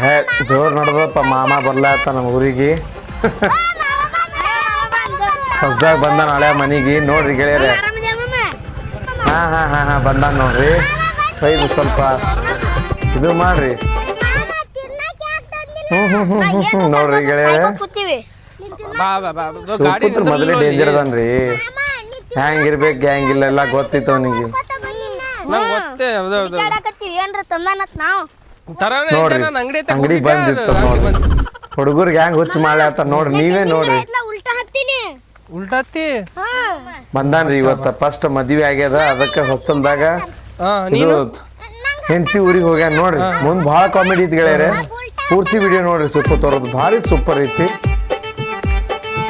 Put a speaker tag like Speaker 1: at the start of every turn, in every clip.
Speaker 1: ಹೇ ಜೋರ್ ನಡ್ದಪ್ಪ ಮಾಮ ಬರ್ಲಾತ ನಮ್ಮ ಊರಿಗೆ ಹೊಸದಾಗ ಬಂದ ನಾಳೆ ಮನೆಗೆ ನೋಡ್ರಿ ಗೆಳೆಯರೆ ಹಾ ಹಾ ಹಾ ಹಾ ಬಂದ ನೋಡ್ರಿ ಕೈದು ಸ್ವಲ್ಪ ಇದು ಮಾಡ್ರಿ ನೋಡ್ರಿ ಗೆಳೆಯರೆ
Speaker 2: ಕೂತೀವಿ
Speaker 3: ಬಾ ಬಾ ಬಾ ಗಾಡಿ
Speaker 1: ಸೂಪರ್ ಮೊದಲೇ ಡೇಂಜರ್ ಅದನ್ರಿ ಹ್ಯಾಂಗಿರ್ಬೇಕು ಹ್ಯಾಂಗಿಲ್ಲ ಎಲ್ಲ ಗೊತ್ತಿತ್ತು ಅವನಿಗೆ
Speaker 3: ಗೊತ್ತೇ
Speaker 2: ಏನ್ರ ತಂದಾನತ್ ನಾವು
Speaker 1: ನೋಡ್ರಿ
Speaker 3: ಅಂಗಡಿ
Speaker 1: ಬಂದಿತ್ತು ನೋಡ್ರಿ. ಹುಡುಗರ್ಗೆ ಹೆಂಗ್ ಹುಚ್ಚು ಮಾಡ್ಲಾತ ನೋಡ್ರಿ ನೀವೇ ನೋಡ್ರಿ.
Speaker 2: ಉಲ್ಟಾ ಹಾಕ್ತೀನಿ.
Speaker 3: ಉಲ್ಟತ್ತಿ
Speaker 1: ಬಂದಾನ್ರಿ ಇವತ್ತ ಫಸ್ಟ್ ಮದ್ವೆ ಆಗ್ಯದ ಅದಕ್ಕೆ ಹೊಸಲ್ದಾಗ ಹೆಂಡತಿ ಊರಿಗೆ ಹೋಗ್ಯಾನ ನೋಡ್ರಿ ಮುಂದ್ ಭಾಳ ಕಾಮಿಡಿ ಇತ್ತು ಗೆಳೆಯರೆ. ಪೂರ್ತಿ ವಿಡಿಯೋ ನೋಡ್ರಿ ಸೂಪರ್ ತೋರೋದು ಭಾರಿ ಸೂಪರ್ ಐತಿ.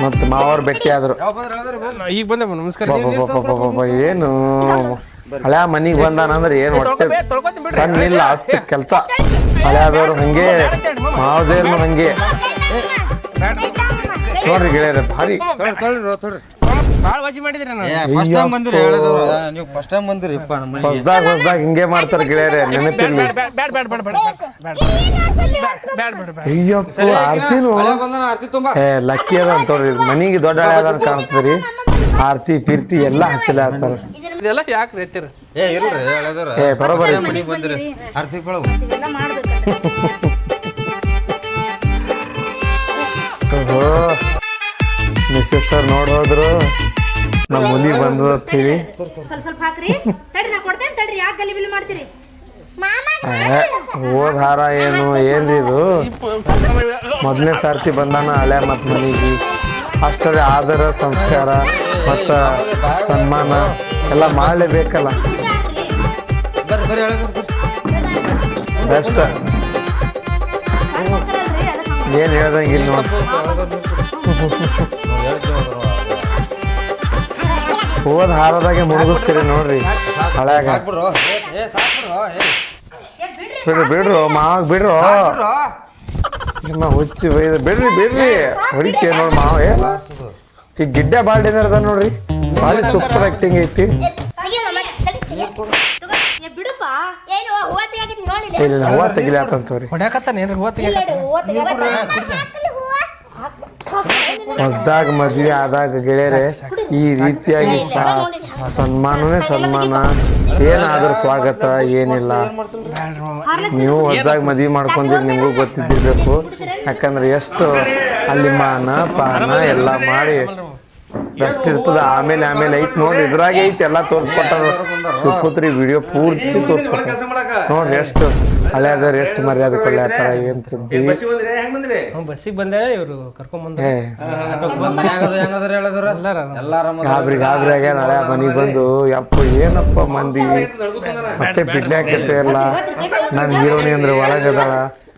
Speaker 1: ಮತ್ತೆ ಮಾವರ್ ಬೆಟ್ಟಿ ಆದ್ರು.
Speaker 3: ಈಗ ಬಂದೆ ನಮಸ್ಕಾರ.
Speaker 1: ಏನು? ಹಳೆ ಮನಿಗೆ ಬಂದಾನ ಅಂದ್ರೆ ಏನ್ ಹೊಟ್ಟೆ ಸಣ್ಣ ಇಲ್ಲ ಅಷ್ಟು ಕೆಲಸ ಬೇರು ಹಂಗೆ ಮಾವದೇನು ಹಂಗೆ ನೋಡ್ರಿ ಗೆಳೆಯರ ಭಾರಿ ಹಿಂಗೆ ಮಾಡ್ತಾರೆ ಗೆಳೆಯರೇ ನೆನಪಿಲ್ಲ ಲಕ್ಕಿ ಅದ ಅಂತ ಮನಿಗೆ ದೊಡ್ಡ ಹಳೆ ಅದ ಕಾಣ್ತದ್ರಿ ಆರ್ತಿ ಪಿರ್ತಿ ಎಲ್ಲ ಹಚ್ಚಲೆ ಆಗ್ತಾರ.
Speaker 3: ಇದೆಲ್ಲ ಯಾಕೆ ರೈತರು?
Speaker 4: ಏ ಇಲ್ರಿ ಹೇಳಿದವ್ರು.
Speaker 1: ಏ ಬರೋಬರಿ.
Speaker 4: ಮನೆಗೆ ಬಂದಿರಿ. ಆರ್ತಿ ಕೊಳವು
Speaker 1: ಓಹೋ. ಮಿಸ್ಸಸ್ ಸರ್ ನೋಡ್ ಹೋದ್ರು. ನಮ್ಮ ಮುಲಿ ಬಂದು ಅಂತೀವಿ
Speaker 2: ಸ್ವಲ್ಪ ಸ್ವಲ್ಪ ಹಾಕ್ರಿ. ತಡ್ರಿ ನಾ ಕೊಡ್ತೇನೆ ತಡ್ರಿ. ಯಾಕೆ ಗಲಿಬಿಲಿ ಮಾಡ್ತೀರಿ?
Speaker 1: ಏ, ಹೋದ್ ಹಾರ ಏನು? ಏನ್ರಿ ಇದು? ಮೊದಲನೇ ಸಾರ್ತಿ ಬಂದಾನ ಹಳೆ ಮತ್ ಮನಿಗೆ. ಅಷ್ಟರೇ ಆದರ ಸಂಸ್ಕಾರ ಮತ್ತು ಸನ್ಮಾನ ಎಲ್ಲ ಮಾಡಲೇಬೇಕಲ್ಲ. ಬೆಸ್ಟ್. ಏನು ಹೇಳ್ದಂಗಿಲ್ಲ ನೋಡಿ. ಹೋದ್ ಹಾರದಾಗೆ ಮುಳುಗಿಸ್ತೀರಿ ನೋಡ್ರಿ ಹಳೆಯಾಗ ಬಿಡ್ರಿ ಬಿಡ್ರು ಮಾವಾಗ ಬಿಡ್ರು. ನಿಮ್ಮ ಹುಚ್ಚಿ ಬೈದ. ಬಿಡ್ರಿ ಬಿಡ್ರಿ. ಹೊಡಿತೀಯ ನೋಡ್ ಮಾವ ಏನ ಈ ಗಿಡ್ಡ ಭಾಳ ಡೇಂಜರ್ ಅದ ನೋಡ್ರಿ. ಭಾಳ ಸೂಪರ್ ಆಕ್ಟಿಂಗ್ ಐತಿ.
Speaker 2: ಬಿಡಪ್ಪ ಏನು ಹೂವ ತೆಗಿಯಾಕಿತ್ ನೋಡಿ
Speaker 1: ಇಲ್ಲ. ಹೂವ ತೆಗಿಲಾತಂತವ್ರಿ
Speaker 3: ಹೊಡ್ಯಾಕತ್ತಾನ ಏನ್ರಿ? ಹೋತಿಗೆ
Speaker 1: ಹೊಸ್ದಾಗ ಮದ್ವೆ ಆದಾಗ ಗೆಳೆಯರೆ, ಈ ರೀತಿಯಾಗಿ ಸನ್ಮಾನನೇ ಸನ್ಮಾನ. ಏನಾದ್ರೂ ಸ್ವಾಗತ, ಏನಿಲ್ಲ. ನೀವು ಹೊಸದಾಗ ಮದ್ವೆ ಮಾಡ್ಕೊಂಡಿರಿ ನಿಮಗೂ ಗೊತ್ತಿದ್ದಿರಬೇಕು. ಯಾಕಂದ್ರೆ ಎಷ್ಟು ಅಲ್ಲಿ ಮಾನ, ಪಾನ ಎಲ್ಲ ಮಾಡಿ ಬೆಸ್ಟ್ ಇರ್ತದ. ಆಮೇಲೆ ಆಮೇಲೆ ಐತಿ ನೋಡಿ, ಇದ್ರಾಗ ಐತಿ, ಎಲ್ಲ ತೋರ್ಸ್ಕೊಟ್ಟಾರ ಸುಪುತ್ರಿ ವಿಡಿಯೋ ಪೂರ್ತಿ ತೋರ್ಸ್ಕೊಟ್ಟ ನೋಡ್ರಿ ಎಷ್ಟು ಹಳೆಯದವ್ರು ಎಷ್ಟು ಮರ್ಯಾದೆ ಕೊಡ್ಲಾತಾರ ಏನ್ ಸುದ್ದಿ?
Speaker 3: ಬಸ್ಸಿಗೆ ಬಂದೆ ಇವರು ಕರ್ಕೊಂಡ್ ಬಂದ
Speaker 1: ಏ. ಗಾಬ್ರಿ ಗಾಬ್ರಿ ಆಗ್ಯಾನ ಹಳೆ ಮನೆಗೆ ಬಂದು ಯಪ್ಪ ಏನಪ್ಪ ಮಂದಿ? ಮತ್ತೆ ಬಿಡ್ಲಾಕತ್ತೆ ಎಲ್ಲ ನನ್ ಹೀರೋನಿ ಅಂದ್ರೆ ಒಳಗದಾಳ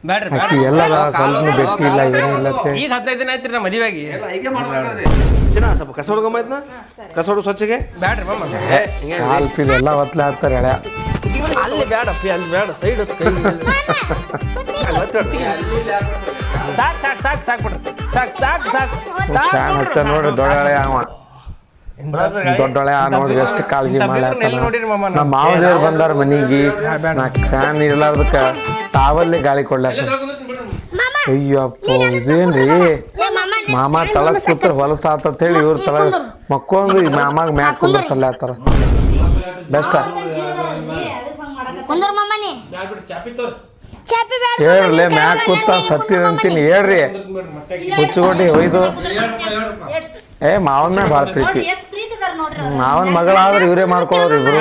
Speaker 3: ಬ್ಯಾಡ್ರಿ
Speaker 1: ಆಕಿ ಎಲ್ಲದ ಸ್ವಲ್ಪ ಬೆಟ್ಟಿ ಇಲ್ಲ ಏನಿಲ್ಲ
Speaker 3: ಈಗ ಹದಿನೈದು ದಿನ ಆಯ್ತ್ರಿ ನಾ ಮದುವೆಯಾಗಿ
Speaker 5: ಸ್ವಲ್ಪ ಕಸ ಹೊಡ್ಕೊಂಬ ಕಸ ಹೊಡು ಸ್ವಚ್ಛಗೆ.
Speaker 3: ಬ್ಯಾಡ್ರಿ ಮಾಮ
Speaker 1: ಕಾಲ್ ಪಿಲ್ ಎಲ್ಲ ಒತ್ಲೆ ಹಾಕ್ತಾರೆ ಹಳೆ.
Speaker 3: ಅಲ್ಲಿ ಬ್ಯಾಡಪ್ಪಿ ಅಲ್ಲಿ ಬೇಡ. ಸೈಡ್ ಸಾಕ್ ಸಾಕ್ ಸಾಕ್ ಸಾಕ್ ಬಿಡ್ರಿ ಸಾಕ್ ಸಾಕ್ ಸಾಕ್. ಸಾಕ್
Speaker 1: ಫ್ಯಾನ್ ಹಚ್ಚ ನೋಡ್ರಿ ದೊಡ್ಡಳೆ ಅವ ದೊಡ್ಡಳೆ ಆ ನೋಡ್ರಿ ಎಷ್ಟು ಕಾಳಜಿ ನಮ್ಮ ಮಾವದೇವ್ರು ಬಂದಾರ ಮನಿಗೆ. ನಾ ಫ್ಯಾನ್ ಇರ್ಲಾರ್ದಕ್ಕ ತಾವಲ್ಲೇ ಗಾಳಿ ಕೊಡ್ಲಾಕ. ಅಯ್ಯಪ್ಪ ಇದೇನ್ರಿ? ಮಾಮ. ತಳಕ್ ಕೂತ್ರ ಹೊಲಸ ಆತಂತ ಹೇಳಿ ಇವ್ರ ತಳ ಮಕ್ಕೊಂದು ಈ ಮಾಮಾಗ ಮ್ಯಾಕ್ ಕುಂದ್ರಸಲ್ಲಾತಾರ ಬೆಸ್ಟ್.
Speaker 2: ಕುಂದ್ರ ಮಾಮನಿ.
Speaker 3: ಚಾಪಿ ತೋರ್.
Speaker 2: ಚಾಪಿ ಬೇಡ
Speaker 1: ಹೇಳ್ರಲೆ ಮ್ಯಾಕ್ ಕೂತ ಸತ್ತಿದಂತೀನಿ ಹೇಳ್ರಿ. ಹುಚ್ಚುಗೊಡ್ಡಿ ಒಯ್ದು. ಏ ಮಾವನ್ ಮ್ಯಾಗ ಭಾಳ ಪ್ರೀತಿ. ಮಾವನ ಮಗಳಾದ್ರೆ ಇವರೇ ಮಾಡ್ಕೊಳ್ಳೋರು ಇಬ್ರು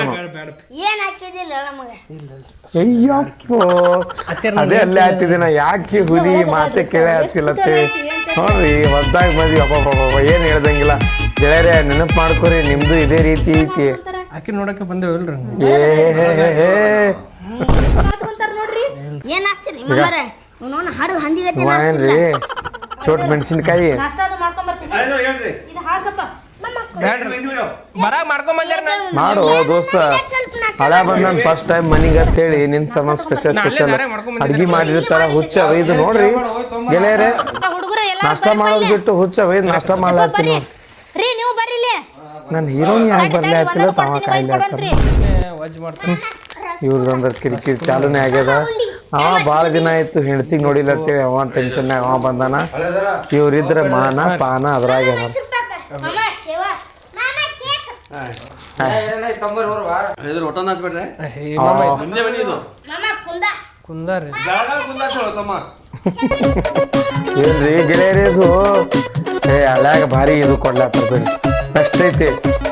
Speaker 2: ಏನ್ ಹಾಕಿದಿಲ್ಲ ನಮಗ?
Speaker 1: ಅಯ್ಯಪ್ಪ. ಅದೇ ಅಲ್ಲೇ ಹಾಕಿದಿನ ಯಾಕೆ ಹುಲಿ ಮಾತೆ ಕೇಳೇ ಹತ್ತಿಲ್ಲತ್ತೆ ನೋಡ್ರಿ ಹೊಸ್ದಾಗ ಬಂದಿ ಅಪ್ಪ ಏನ್ ಹೇಳ್ದಂಗಿಲ್ಲ. ಗೆಳೆಯರೇ ನೆನಪು ಮಾಡ್ಕೊರಿ ನಿಮ್ದು ಇದೇ ರೀತಿ ಐತಿ.
Speaker 3: ಆಕಿ ನೋಡಕ್ಕೆ
Speaker 2: ಹಚ್ಕೊಂತಾರ ನೋಡ್ರಿ ಏನ್ ಹಾಕ್ತೀರಿ ಹಾಡು ಹಂದಿಗತ್ತೆ
Speaker 1: ಇವ ಏನ್ರಿ ಚೋಟ್ ಮೆಣಸಿನಕಾಯಿ
Speaker 2: ನಾಷ್ಟ ಅದು ಮಾಡ್ಕೊಂಡ್ ಬರ್ತೀನಿ ಇದು ಹಾಸಪ್ಪ ಮಮ್ಮ
Speaker 3: ಬ್ಯಾಡ್ರಿ ಬರಾಗ ಮಾಡ್ಕೊಂಡ್ ಬಂದ್ಯಾರ ನಾ
Speaker 1: ಮಾಡು ದೋಸ್ತ ಹಳೆ ಬಂದನ್ ಫಸ್ಟ್ ಟೈಮ್ ಮನಿಗೆ ಅಂತೇಳಿ ನಿನ್ ಸಮ ಸ್ಪೆಷಲ್ ಸ್ಪೆಷಲ್ ಅಡ್ಗಿ ಮಾಡಿರ್ತಾರ ಹುಚ್ಚ ಇದು ನೋಡ್ರಿ ಗೆಳೆಯರೇ ನಾಷ್ಟ ಮಾಡೋದ್ ಬಿಟ್ಟು ಹುಚ್ಚ ಒಯ್ದು ನಾಷ್ಟ ಮಾಡ್ಲಾತೀನಿ ನೋಡ್ರಿ
Speaker 2: ರೀ ನೀವು ಬರ್ರಿಲಿ
Speaker 1: ನಾನು ಹೀರೋನಿ ಯಾಕೆ ಬರಲೇ ಆಯ್ತಿಲ್ಲ ತಾವ ಕಾಯಿಲೆ ಆಗ್ತಾನೆ
Speaker 3: ವಜ್
Speaker 1: ಇವ್ರದೊಂದ್ರ ಕಿರಿಕಿರಿ ಚಾಲೂನೇ ಆಗ್ಯದ. ಅವ ಭಾಳ ದಿನ ಆಯ್ತು ಹೆಂಡತಿಗೆ ನೋಡಿಲ್ಲ ಅಂತೇಳಿ ಅವ ಟೆನ್ಷನ್ ಅವ ಬಂದಾನ. ಇವ್ರಿದ್ರೆ ಮಾನ ಪಾನ ಅದ್ರಾಗ ಗೆಳೆಯರೇದು ಏ ಅಲ್ಲಾಗ ಭಾರಿ ಇದು ಕೊಡ್ಲಾತ್ತರ್ಬೇಡಿ ಬಿಡಿ ಅಷ್ಟ ಐತಿ.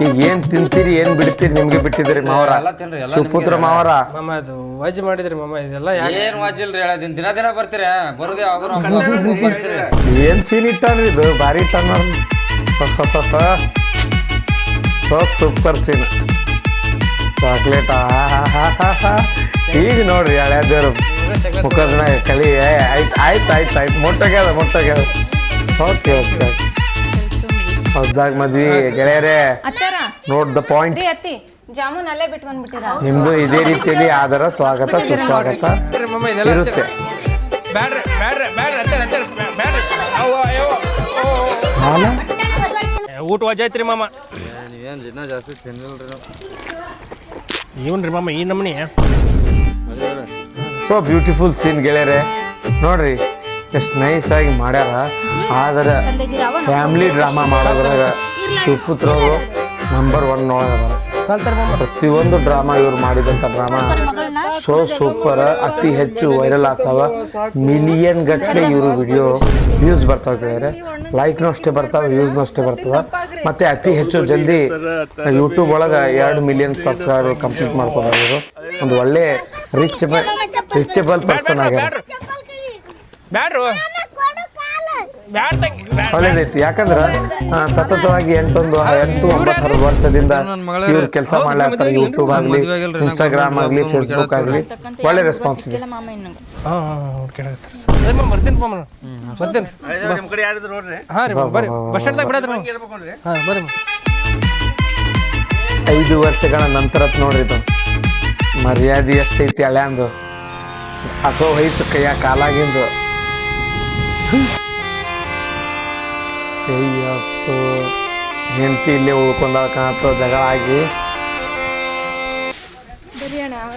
Speaker 1: ಈಗ ಏನ್ ತಿಂತೀರಿ ಏನ್ ಬಿಡ್ತೀರಿ ನಿಮ್ಗೆ ಬಿಟ್ಟಿದ್ರಿ ಮಾವರ?
Speaker 4: ಎಲ್ಲ ತಿನ್ರಿ, ಎಲ್ಲ
Speaker 1: ಸುಪುತ್ರ ಮಾವರ?
Speaker 3: ಮಾಮ ಅದು ವಜ್ ಮಾಡಿದ್ರಿ ಮಾಮ ಇದೆಲ್ಲ ಯಾಕೆ?
Speaker 4: ಏನ್ ವಾಜಿಲ್ರಿ ಹೇಳ ದಿನ ದಿನ ದಿನ ಬರ್ತೀರ? ಬರೋದೇ ಯಾವಾಗ ಬರ್ತೀರಿ?
Speaker 1: ಏನ್ ಸೀನ್ ಇಟ್ಟಾನ್ರಿ ಇದು? ಭಾರಿ ಇಟ್ಟಾನ ಸೂಪರ್ ಸೀನ್. ಚಾಕ್ಲೇಟ್ ಈಗ ನೋಡ್ರಿ ಹಳ್ಯಾದೇವ್ರು ಮುಖದ ಕಲಿ ಆಯ್ತು ಆಯ್ತು ಆಯ್ತು ಆಯ್ತು. ಆಯ್ತ್ ಮುಟ್ಟಾಗ್ಯದ ಮುಟ್ಟಾಗ್ಯದ ಓಕೆ ಓಕೆ. ಹೊಸ್ದಾಗ ಮದ್ವಿ ಗೆಳೆಯರೇ.
Speaker 6: ಅತ್ತಾರ?
Speaker 1: Note the point.
Speaker 6: ರೀ ಅತ್ತಿ ಜಾಮೂನ್ ಅಲ್ಲೇ ಬಿಟ್ಟು ಬಂದ್ಬಿಟ್ಟಿರ
Speaker 1: ನಿಮ್ದು ಇದೇ ರೀತಿಯಲ್ಲಿ ಆದರ ಸ್ವಾಗತ ಸುಸ್ವಾಗತ
Speaker 3: ಮಮ್ಮ ಇದೆಲ್ಲ
Speaker 1: ಇರುತ್ತೆ.
Speaker 3: ಬ್ಯಾಡ್ರಿ ಬ್ಯಾಡ್ರಿ ಬ್ಯಾಡ್ರಿ ಅತ್ತಾರ ಅತ್ತಾರ ಬ್ಯಾಡ್ರಿ. ಅವ್ವ ಅಯ್ಯೋ ಓ, ಓ, ಓ.
Speaker 1: ಹಾಲ
Speaker 3: ಊಟ ಮಾಮ
Speaker 4: ನೀವೇನ್ ದಿನ ಜಾಸ್ತಿ ತಿನ್ನಲ್ರಿ ನಾವು
Speaker 3: ಇವನ್ರಿ ಮಾಮ ಈ ನಮ್ನಿ.
Speaker 1: ಸೊ ಬ್ಯೂಟಿಫುಲ್ ಸೀನ್ ಗೆಳೆಯರೆ. ನೋಡ್ರಿ ಎಷ್ಟು ನೈಸ್ ಆಗಿ ಮಾಡ್ಯಾರ. ಆದರೆ ಫ್ಯಾಮಿಲಿ ಡ್ರಾಮಾ ಮಾಡೋದ್ರಾಗ ಸುಪುತ್ರರು ನಂಬರ್ ಒನ್ ನೋಡ್ಯಾರ ಪ್ರತಿಯೊಂದು ಡ್ರಾಮಾ ಇವ್ರು ಮಾಡಿದಂಥ ಡ್ರಾಮಾ ಸೋ ಸೂಪರ್ ಅತಿ ಹೆಚ್ಚು ವೈರಲ್ ಆಗ್ತಾವ. ಮಿಲಿಯನ್ ಗಟ್ಟಲೆ ಇವರು ವಿಡಿಯೋ ವ್ಯೂಸ್ ಬರ್ತಾವ ಕೇಳಿದ್ರೆ ಲೈಕ್ನೂ ಅಷ್ಟೇ ಬರ್ತಾವ ವ್ಯೂಸ್ನೂ ಅಷ್ಟೇ ಬರ್ತಾವ. ಮತ್ತೆ ಅತಿ ಹೆಚ್ಚು ಜಲ್ದಿ ಯೂಟ್ಯೂಬ್ ಒಳಗೆ ಎರಡು ಮಿಲಿಯನ್ ಸಬ್ಸ್ಕ್ರೈಬರ್ ಕಂಪ್ಲೀಟ್ ಮಾಡ್ಕೊಂಡಾರ ಒಂದು ಒಳ್ಳೆ ರಿಚ್ ರಿಚಬಲ್ ಪರ್ಸನ್ ಆಗ್ಯಾರ.
Speaker 3: ಬ್ಯಾಡ್ರು. ಬ್ಯಾಡ್ ತಂಗಿ ಬ್ಯಾಡ್.
Speaker 1: ಒಳ್ಳೇದೈತಿ ಯಾಕಂದ್ರ ಆ, ಸತತವಾಗಿ ಎಂಟೊಂದು ಎಂಟು ಒಂಬತ್ತು ವರ್ಷದಿಂದ ಇವ್ರು ಕೆಲಸ ಮಾಡ್ಲಾಗ್ತಾರೆ ಯೂಟ್ಯೂಬ್ ಆಗ್ಲಿ ಇನ್ಸ್ಟಾಗ್ರಾಮ್ ಆಗ್ಲಿ ಫೇಸ್ಬುಕ್ ಆಗ್ಲಿ ಒಳ್ಳೆ ರೆಸ್ಪಾನ್ಸ್ ಇದೆ.
Speaker 6: ಮಾಮ ಇನ್ನು
Speaker 3: ಹಾಂ ಹಾಂ ಹುಡ್ಕಾಡತ್ತಾರೆ ಸರ್ ಮಾಮ ಬರ್ತೀನಿ ಮಾಮ ಬರ್ತೀನಿ.
Speaker 5: ನಿಮ್ಮ ಕಡೆ ಯಾರಿದ್ರು ನೋಡ್ರಿ.
Speaker 3: ಹಾಂ ರೀ ಬರ್ರಿ. ಬಸ್ ಸ್ಟ್ಯಾಂಡ್ದಾಗ ಬಿಡದ್ರಿ ಮಾಮ
Speaker 5: ಇರ್ಬೇಕು
Speaker 3: ಹಾಂ ಬರ್ರಿ ಮಾಮ
Speaker 1: ಐದು ವರ್ಷಗಳ ನಂತರ ನೋಡ್ರಿ ಇದು. ಮರ್ಯಾದೆ ಎಷ್ಟೈತಿ ಹಳ್ಯಾಂದು ಅಥವಾ ಹೋಯ್ತು ಕೈಯ ಕಾಲಾಗಿಂದು. ಅಯ್ಯಪ್ಪ ಹೆಂಡತಿ ಇಲ್ಲೇ ಉಳ್ಕೊಂಡ ಕಾಣತ್ತೋ ಜಗಳ ಆಗಿ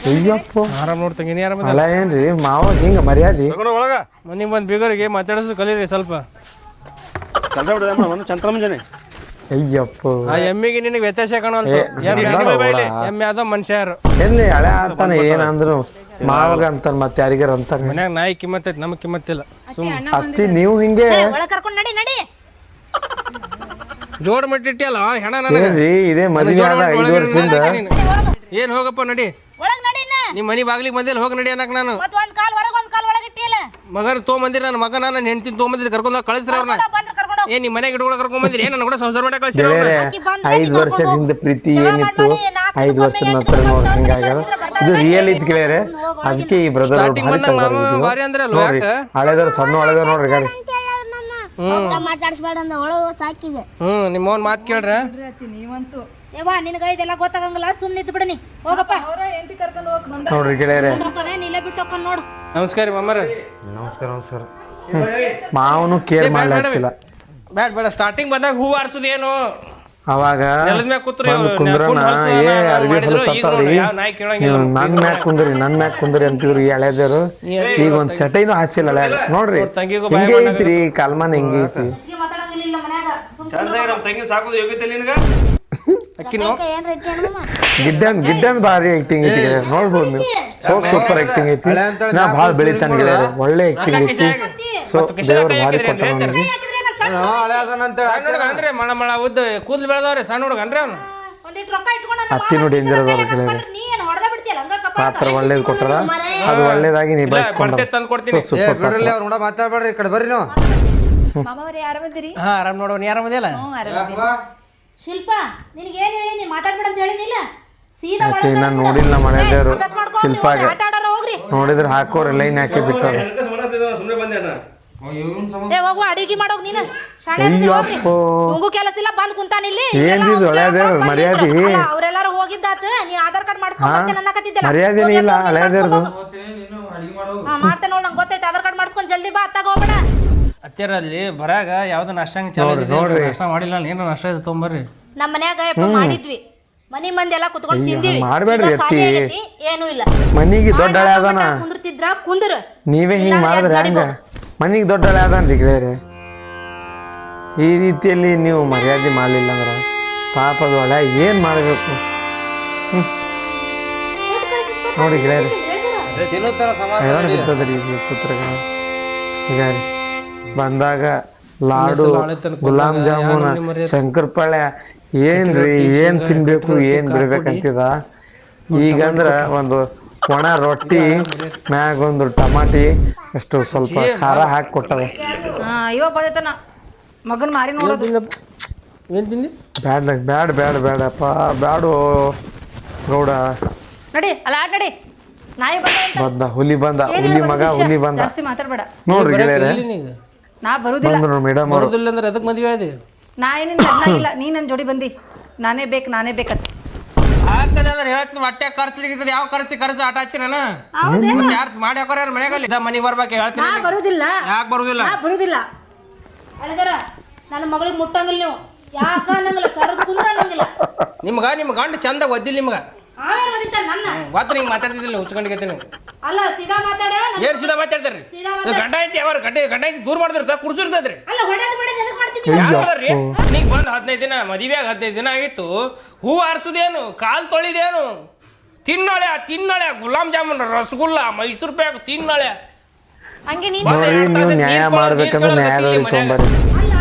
Speaker 1: ಅಯ್ಯಪ್ಪ
Speaker 3: ಆರಾಮ್ ನೋಡ್ತಂಗೆ ನೀ ಆರಾಮ
Speaker 1: ಅಲ್ಲ ಏನ್ರಿ ಮಾವ ಹಿಂಗ ಮರ್ಯಾದಿ.
Speaker 3: ಒಳಗ. ಮನೆಗೆ ಬಂದು ಬೀಗರಿಗೆ ಮಾತಾಡಿಸು ಕಲೀರಿ ಸ್ವಲ್ಪ.
Speaker 5: ಒಂದು ಚಂದ್ರಮಂಜನೆ
Speaker 1: ಅಯ್ಯಪ್ಪ
Speaker 3: ಆ ಎಮ್ಮಿಗೆ ನಿನಗೆ ವ್ಯತ್ಯಾಸ ಕಾಣೋ
Speaker 1: ಏ,
Speaker 3: ಎಮ್ಮೆ
Speaker 1: ಅದ
Speaker 3: ಯಾವ್ದೋ
Speaker 1: ನೋಡ.
Speaker 3: ಮನುಷ್ಯ ಯಾರು?
Speaker 1: ಎಲ್ಲಿ ಹಳೆ ಆತಾನ ಏನಂದ್ರು. ಮಾವಾಗ ಅಂತಾನ ಮತ್ತೆ ಯಾರಿಗಾರ ಅಂತಾನ?
Speaker 3: ಮನ್ಯಾಗ ನಾಯಿ ಕಿಮ್ಮತ್ತೈತಿ ನಮಗೆ ಕಿಮ್ಮತ್ತಿಲ್ಲ. ಸುಮ್
Speaker 1: ಅತ್ತಿ ನೀವು ಹಿಂಗೆ
Speaker 2: ಕರ್ಕೊಂಡು ನಡಿ ನಡಿ.
Speaker 3: ಜೋಡ್ ಮಟ್ಟಿಟ್ಟಿಯಲ್ಲ ಹೆಣ ನನಗೆ?
Speaker 1: ಏನ್ರಿ ಇದೇ ಮದುವೆ ಆದ ಐದು ವರ್ಷದಿಂದ
Speaker 3: ಏನ್ ಹೋಗಪ್ಪ ನಡಿ.
Speaker 2: ಒಳಗ್ ನಡಿ
Speaker 3: ನಿಮ್ಮ ಮನೆ ಬಾಗ್ಲಿಗೆ ಬಂದಿಲ್ಲ ಹೋಗಿ ನಡಿ ಅನ್ನಕ್ ನಾನು.
Speaker 2: ಮತ್ ಒಂದ್ ಕಾಲ್ ಹೊರಗ್ ಒಂದ್ ಕಾಲ್ ಒಳಗ್ ಇಟ್ಟಿಯಲ್ಲ.
Speaker 3: ಮಗನ ತೊಗೊಂಬಂದಿರಿ ನನ್ನ ಮಗನ ನನ್ನ ಹೆಂಡತಿ ತೊಗೊಂಬಂದಿರಿ ಕರ್ಕೊಂಡ್ ಕಳಿಸ್ರಿ ಅವ್ರನ್ನ
Speaker 2: ಬಂದ್ರ ಕರ್ಕೊಂಡ್
Speaker 3: ನಿಮ್ಮ ಮನೆಗೆ ಇಟ್ಕೊಳಕ್ ಕರ್ಕೊಂಡ್ ಬಂದಿರಿ ಏನ್ ನನ್ನ ಕೂಡ ಸಂಸಾರ ಮಾಡಕ್ಕೆ ಕಳಿಸ್ರಿ ಅವ್ರನ್ನ
Speaker 2: ಆಕಿ
Speaker 1: ಐದು ವರ್ಷದಿಂದ ಪ್ರೀತಿ ಏನಿತ್ತು? ಐದು ವರ್ಷದ ನಂತರ ನೋಡಿ ಹಿಂಗಾಗ್ಯದ ಇದು ರಿಯಲ್ ಇದ್ ಕೇಳಿದ್ರೆ ಅದಕ್ಕೆ ಈ ಬ್ರದರ್
Speaker 3: Starting ಬಂದಾಗ ಮಾಮ ಭಾರಿ ಅಂದ್ರೆ ಅಲ್ವಾ
Speaker 1: ನೋಡ್ರಿ
Speaker 3: ಯಾಕ?
Speaker 1: ಹಳೆದವ್ರು ಸಣ್ಣ ಹಳೆದವ್ರು ನೋಡ್ರಿ ಗಾಡಿ.
Speaker 2: ಮಾತಾಡ್ಸ್ಬೇಡ ಅಂದ ಒಳಗ್ ಸಾಕಿದೆ.
Speaker 3: ಹ್ಮ್ ನಿಮ್ಮ ಮಾತ್ ಮಾತು ಕೇಳ್ರ.
Speaker 2: ಏವಾ ನಿನಗ ಇದೆಲ್ಲ ಗೊತ್ತಾಗಂಗಿಲ್ಲ ಸುಮ್ನೆ ಇದ್ದು ಬಿಡನಿ ಹೋಗಪ್ಪ.
Speaker 1: ನೋಡ್ರಿ ಗೆಳೆಯರೆ.
Speaker 2: ನೀಲ ಬಿಟ್ಟು ಹೋಗ್ಕೊಂಡ್ ನೋಡು.
Speaker 3: ನಮಸ್ಕಾರ ರೀ ಮಾಮರ.
Speaker 4: ನಮಸ್ಕಾರ ನಮಸ್ಕಾರ.
Speaker 1: ಮಾವನು ಕೇರ್ ಮಾಡ್ಲಾಗ್ತಿಲ್ಲ.
Speaker 3: ಬೇಡ ಬೇಡ ಸ್ಟಾರ್ಟಿಂಗ್ ಬಂದಾಗ ಹೂ ಆರ್ಸುದು ಏನು?
Speaker 1: ಅವಾಗ
Speaker 3: ನೆಲದ ಮ್ಯಾಗ ಕೂತ್ರಿ
Speaker 1: ಬಂದ್ ಕುಂದ್ರನ ಏ ಅರ್ಬಿ ಹೊಲಸತ್ತಾವ್ರಿ
Speaker 3: ಯಾವ ನಾಯಿ ಕೇಳಂಗಿಲ್ಲ
Speaker 1: ನನ್ ಮ್ಯಾಕ್ ಕುಂದ್ರಿ ನನ್ ಮ್ಯಾಕ್ ಕುಂದ್ರಿ ಅಂತಿದ್ರು ಈ ಎಳೆದರು ಈಗ ಒಂದ್ ಚಟೈನು ಹಾಸಿಲ್ಲ ಹಳ್ಯಾಗ ನೋಡ್ರಿ.
Speaker 3: ತಂಗಿಗೂ
Speaker 1: ಹಿಂಗೆ ಐತ್ರಿ ಕಾಲ್ಮಾನ ಹಿಂಗೆ ಐತಿ
Speaker 2: ಹೆಚ್ಚಿಗೆ ಮಾತಾಡಂಗಿಲ್ಲ ಮನ್ಯಾಗ. ಸುಮ್
Speaker 5: ಚಂದಾಗ ನಮ್ಮ ತಂಗಿ ಸಾಕೋದು ಯೋಗ್ಯತೆ ನಿನಗ?
Speaker 3: ಅಕ್ಕಿ ನೋ
Speaker 2: ಏನ್ರ ಇಟ್ಟಿ ಅಣ್ಣ
Speaker 1: ಗಿಡ್ಡನ್ ಗಿಡ್ಡನ್ ಭಾರಿ ಆಕ್ಟಿಂಗ್ ಐತಿ. ನೋಡ್ಬೋದು ನೀವು. ಸೋಪ್ ಸೂಪರ್ ಆಕ್ಟಿಂಗ್ ಐತಿ. ನಾ ಭಾಳ ಬೆಳಿತಾನೆ ಒಳ್ಳೆ ಆಕ್ಟಿಂಗ್ ಐತಿ. ಸೊ ದೇವ್ರು ಭಾರಿ ಕೊಟ್ಟ
Speaker 4: ಹಳೆ
Speaker 3: ಸಣ್ಣ ಮಳ ಮಳ ಸಣ್ಣ ಅವ್ನು
Speaker 2: ಒಂದಿಟ್ಟು ರೊಕ್ಕ ಇಟ್ಕೊಂಡು
Speaker 1: ಅತ್ತಿನೂ ಡೇಂಜರ್ ಅದಾವ ಗೆಳೆಯರೆ
Speaker 2: ನೀ ಏನ್ ಹೊಡೆದ ಬಿಡ್ತೀಯಲ್ಲ ಹಂಗ ಕಪ್ಪ
Speaker 1: ಪಾತ್ರ ಒಳ್ಳೇದು ಕೊಟ್ಟರ ಅದು ಒಳ್ಳೇದಾಗಿ
Speaker 4: ಕೂಡ ಮಾತಾಡ್ಬೇಡ್ರಿ ಕಡೆ ಬರ್ರಿ ನೀವು
Speaker 3: ನೋಡೋ ಆರಾಮದಿಲ್ಲ
Speaker 2: ಶಿಲ್ಪ ಹೇಳಿನಿ ಮಾತಾಡ್ಬೇಡ ಅಂತ
Speaker 1: ನೋಡಿಲ್ಲ
Speaker 2: ಮಾಡ್ಕೊ
Speaker 1: ಶಿಲ್ಪಾಗ ನೋಡಿದ್ರೆ ಹಾಕೋರು ಲೈನ್ ಹಾಕಿ
Speaker 5: ಬಿಟ್ಟು
Speaker 2: ಏ ಹೋಗು ಅಡಿಗೆ ಮಾಡೋಗ್ ನೀನು.
Speaker 1: ಅಯ್ಯಪ್ಪೋ
Speaker 2: ಕೆಲಸ ಇಲ್ಲ ಬಂದ್ ಕುಂತಾನ ಇಲ್ಲಿ.
Speaker 1: ಮರ್ಯಾದೆ.
Speaker 2: ಅವರೆಲ್ಲಾರು ಹೋಗಿದ್ದಾತ. ನೀ ಆಧಾರ್ ಕಾರ್ಡ್ ಮಾಡಿಸ್ಕೊಂಡ್ ಹೋಗಿ
Speaker 1: ಇಲ್ಲ
Speaker 2: ಹಾ ಮಾಡ್ತೇನೆ ನೋಡ್ ನಂಗೆ ಗೊತ್ತೈತೆ. ಆಧಾರ್ ಕಾರ್ಡ್ ಮಾಡ್ಸ್ಕೊಂಡು ಜಲ್ದಿ ಬಾ ಅತ್ತಾಗ ಹೋಗ್ಬೇಡ.
Speaker 3: ಹತ್ತಿರ ಅಲ್ಲಿ ಬರಾಗ ಯಾವ್ದು ನಾಷ್ಟ ಚಲೋ
Speaker 1: ನೋಡ್ರಿ.
Speaker 3: ನಾಷ್ಟ ಮಾಡಿಲ್ಲ ಏನು ನಷ್ಟ ಇದೆ ತೊಂಬರ್ರಿ
Speaker 2: ನಮ್ಮ ಮನ್ಯಾಗ ಮಾಡಿದ್ವಿ. ಮನಿ ಮಂದಿ ಎಲ್ಲ ಕುತ್ಕೊಂಡು
Speaker 1: ಅಯ್ಯ,
Speaker 2: ತಿಂದಿವಿ.
Speaker 1: ಮಾಡ್ಬೇಡ್ರಿ
Speaker 2: ಖಾಲಿ ಏನೂ ಇಲ್ಲ.
Speaker 1: ಮನಿಗೆ ದೊಡ್ಡ
Speaker 2: ಕುಂದ್ರ.
Speaker 1: ನೀವೇ ಹಿಂಗ್ ಮಾಡಿದ್ರೆ ಹೆಂಗ? ಮನೆಗೆ ದೊಡ್ಡ ಅದನ್ರಿ ಗೆಳೆಯರೆ. ಈ ರೀತಿಯಲ್ಲಿ ನೀವು ಮರ್ಯಾದೆ ಮಾಡಲಿಲ್ಲ ಅಂದ್ರೆ ಪಾಪದ ಒಳ್ಳೆ ಏನು ಮಾಡಬೇಕು? ನೋಡಿ ಗೆಳೆಯರೆ. ಪುತ್ರಗಳು ಈಗ ಬಂದಾಗ ಲಾಡು ಗುಲಾಬ್ ಜಾಮೂನ್ ಶಂಕರಪಾಳ್ಯ ಏನ್ರಿ ಏನ್ ತಿನ್ಬೇಕು ಏನ್ ಬಿಡ್ಬೇಕಂತಿದ? ಈಗಂದ್ರ ಒಂದು ಒಣ ರೊಟ್ಟಿ ಮ್ಯಾಗ ಒಂದು ಟಮಾಟಿ ಎಷ್ಟು ಸ್ವಲ್ಪ ಖಾರ ಹಾಕಿ ಕೊಟ್ಟದ
Speaker 6: ಹಾ ಇವಾಗ ಬಂದೈತನ. ಮಗನ ಮಾರಿ ನೋಡೋದು.
Speaker 3: ಏನು ತಿಂದಿ?
Speaker 1: ಬ್ಯಾಡ ಬ್ಯಾಡ ಬ್ಯಾಡ ಬ್ಯಾಡಪ್ಪ. ಬ್ಯಾಡು ಗೌಡ.
Speaker 6: ನಡಿ ಅಲ್ಲ ಆಟ ನಡಿ. ನಾಯಿ ಬಂದ
Speaker 1: ಬಂದ ಹುಲಿ ಬಂದ ಹುಲಿ ಮಗ ಹುಲಿ ಬಂದ.
Speaker 6: ಜಾಸ್ತಿ ಮಾತಾಡಬೇಡ.
Speaker 1: ನೋಡ್ರಿ ಗೆಳೆಯರೇ.
Speaker 6: ನಾ ಬರುದಿಲ್ಲ.
Speaker 1: ಬಂದ್ರು ಮೇಡಮ್ ಅವರು.
Speaker 3: ಬರೋದಿಲ್ಲ ಅಂದ್ರೆ ಅದಕ್ಕೆ ಮದುವೆ ಆದಿ?
Speaker 6: ನಾ ಏನಿನ್ ಇಲ್ಲ ನೀ ನನ್ನ ಜೋಡಿ ಬಂದಿ. ನಾನೇ ಬೇಕು ನಾನೇ ಬೇಕಂತ.
Speaker 3: ಅಂದ್ರೆ ಹೇಳ್ತೀನಿ ಹೊಟ್ಟೆ ಖರ್ಚು ಸಿಗ್ತದೆ ಯಾವ ಖರ್ಚು ಖರ್ಚು ಆಟ ಹಚ್ಚಿನ ಮತ್ತೆ ಯಾರು ಮಾಡಿ ಹಾಕೋರ ಯಾರು ಮನೆಗಲ್ಲಿ ಮನೆಗೆ ಬರ್ಬೇಕು ಹೇಳ್ತೀನಿ
Speaker 6: ನಾ ಬರುದಿಲ್ಲ.
Speaker 3: ಯಾಕೆ ಬರುದಿಲ್ಲ?
Speaker 6: ನಾ ಬರುದಿಲ್ಲ.
Speaker 2: ಅಳದರ ನನ್ನ ಮಗಳಿಗೆ ಮುಟ್ಟಂಗಿಲ್ಲ ನೀವು. ಯಾಕ ಅನ್ನಂಗಿಲ್ಲ? ಸರದ್ ಕುಂದ್ರ ಅನ್ನಂಗಿಲ್ಲ.
Speaker 3: ನಿಮ್ಗ ನಿಮ್ ಗಂಡ ಚಂದ ಒದ್ದಿಲ್ಲ ನಿಮ್ಗ?
Speaker 2: ಆಮೇಲೆ ಬಂದಿತ್ತ ನನ್ನ.
Speaker 3: ಗೊತ್ತ ಹಿಂಗೆ ಮಾತಾಡ್ತಿದ್ದಿಲ್ಲ ಹುಚ್ಕೊಂಡಿಗೆ
Speaker 2: ಅಲ್ಲ ಸೀದಾ ಮಾತಾಡ. ನನ್-
Speaker 3: ಏನ್ ಸೀದಾ ಮಾತಾಡ್ತಾರ್ರಿ
Speaker 2: ಸೀದಾ
Speaker 3: ಇದು ಗಂಡ ಐತಿ ಅವ್ರ ಗಂಡ ಗಂಡ ಐತಿ ದೂರ ಮಾಡಿದಿರ್ತ ಕುಡ್ಸಿರ್ತದ್ರಿ
Speaker 2: ಅಲ್ಲ ಹೊಡೆದ್ ಬಿಡೋದ್
Speaker 3: ಯಾವ್ದಾರ್ರಿ ನೀಗ್ ಬಂದ್ ಹದಿನೈದು ದಿನ ಮದುವೆಯಾಗ ಹದಿನೈದು ದಿನ ಆಗಿತ್ತು. ಹೂ ಆರಿಸುದೇನು? ಕಾಲ್ ತೊಳಿದೇನು? ತಿನ್ನೊಳೆ ತಿನ್ನೊಳೆ ಗುಲಾಬ್ ಜಾಮೂನ್ ರಸಗುಲ್ಲ ಮೈಸೂರು ಪ್ಯಾಕ್ ತಿನ್ನೊಳೆ.
Speaker 6: ಹಂಗೆ ನೀನ್
Speaker 1: ನೋಡ್ರಿ ನೀವು ನ್ಯಾಯ ಮಾಡ್ಬೇಕಂದ್ರೆ
Speaker 3: ನೀರ್
Speaker 1: ನ್ಯಾಯದವ್ರಿಗೆ ತೊಗೊಂಬರ್ರಿ.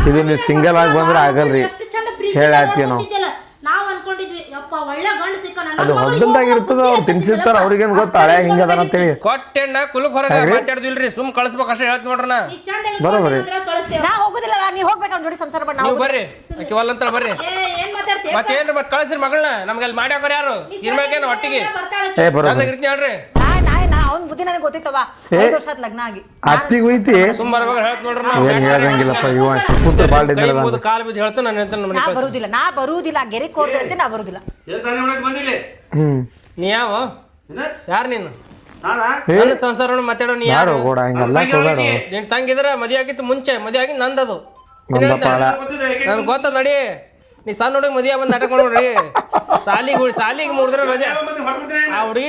Speaker 1: ಇದು ನೀವು ಸಿಂಗಲ್ ಆಗಿ ಬಂದ್ರೆ ಆಗಲ್ರಿ.
Speaker 2: ಚಂದ
Speaker 1: ನಾವು
Speaker 2: ನಾವ್ ಅನ್ಕೊಂಡಿದ್ವಿ ಯಪ್ಪ ಒಳ್ಳೆ ಗಂಡ ಸಿಕ್ಕ ನನ್ನ
Speaker 1: ಅದು
Speaker 2: ಮಗಳಿಗೆ
Speaker 1: ಹೊಡ್ದಂದಾಗಿರ್ತದ ಅವ್ರು ತಿನ್ಸಿರ್ತಾರ ಅವ್ರಿಗೇನು ಗೊತ್ತಾ? ಹಳೆ ಹಿಂಗದಾನ ಅಂತೇಳಿ
Speaker 3: ಕೊಟ್ಟೆಣ್ಣ ಕುಲಕ್ ಹೊರಗ ಮಾತಾಡ್ದಿಲ್ರಿ ಸುಮ್ ಕಳಿಸ್ಬೇಕು ಅಷ್ಟೇ
Speaker 2: ಈ ಚಂದ
Speaker 1: ಬರೋಬ್ಬರಿ.
Speaker 2: ಕಳಿಸ್ತೇವೆ.
Speaker 6: ನಾ ಹೋಗುದಿಲ್ಲ ನೀ ಹೋಗ್ಬೇಕು ಅವ್ನ ಜೋಡಿ ಸಂಸಾರ ಮಾಡ್
Speaker 3: ನೀವು ಬರ್ರಿ ಆಕಿ ಒಲ್ಲಂತಾಳ ಬರ್ರಿ.
Speaker 2: ಏನ್ ಮಾತಾಡ್ತೇವೆ
Speaker 3: ಮತ್ತೇನ್ರಿ ಮತ್ತೆ ಕಳ್ಸಿರಿ ಮಗಳನ್ನ ನಮ್ಗೆ ಅಲ್ಲಿ ಮಾಡಿ ಹಾಕೋರ್ ಯಾರು ಒಟ್ಟಿಗೆ?
Speaker 2: ಬರ್ತಾಳೆ.
Speaker 1: ಏ ಬರೋ
Speaker 3: ಚಂದ ಇರ್ತೀನಿ ಹೇಳ್ರಿ.
Speaker 6: ನಾ ನಾ ನಾ ಅವ್ನ ಬುದ್ಧಿ ನನಗೆ ಗೊತ್ತಿತ್ತವ ಐದು ವರ್ಷ ಆತ್ ಲಗ್ನ ಆಗಿ.
Speaker 1: ಅತ್ತಿಗೆ ಹೋಯ್ತಿ
Speaker 3: ಸುಮ್ ಬರ್ಬೇಕು ಹೇಳ್ತ ನೋಡ್ರಿ
Speaker 1: ಏನ್ ಹೇಳ್ದಂಗಿಲ್ಲಪ್ಪ ಇವ ಪುತ್ರ ಬಾಳ್
Speaker 3: ಕೈ
Speaker 1: ಡೇಂಜರ್
Speaker 3: ಮುಗಿದು ಕಾಲು ಬಿದ್ದು ಹೇಳ್ತಾನೆ ನಾನು ಹೇಳ್ತಾನೆ
Speaker 6: ನಾ ಬರುದಿಲ್ಲ ನಾ ಬರುದಿಲ್ಲ ಗೆರೆ ಕೋರ್ಟ್ ಹೇಳ್ತೀನಿ ನಾ ಬರುದಿಲ್ಲ.
Speaker 5: ಬಂದಿಲ್ಲ?
Speaker 1: ಹ್ಮ್.
Speaker 3: ನೀ ಯಾವ? ಯಾರು ನೀನು? ನನ್ನ ಸಂಸಾರ ಮಾತಾಡೋ ನೀ
Speaker 1: ಯಾರು?
Speaker 3: ಯಾರು
Speaker 1: ಗೋಡ ಹಿಂಗೆಲ್ಲ ಹೋಗಾಡು
Speaker 3: ನಿನ್ ತಂಗಿದ್ರೆ ಮದುವೆ ಆಗಿತ್ತು ಮುಂಚೆ ಮದುವೆ ಆಗಿ ನಂದದು.
Speaker 1: ಅದು ಪಾಳ
Speaker 3: ನನ್ ಗೊತ್ತ ನಡಿ. ನೀ ಸಣ್ಣ ಹುಡುಗ ಮದುವೆ ಬಂದು ನಾಟಕ ಮಾಡ್ರಿ ಸಾಲಿಗೆ ಸಾಲಿಗೆ ಮೂರ್ದ್ರ ರಜೆ. ಆ ಹುಡುಗಿ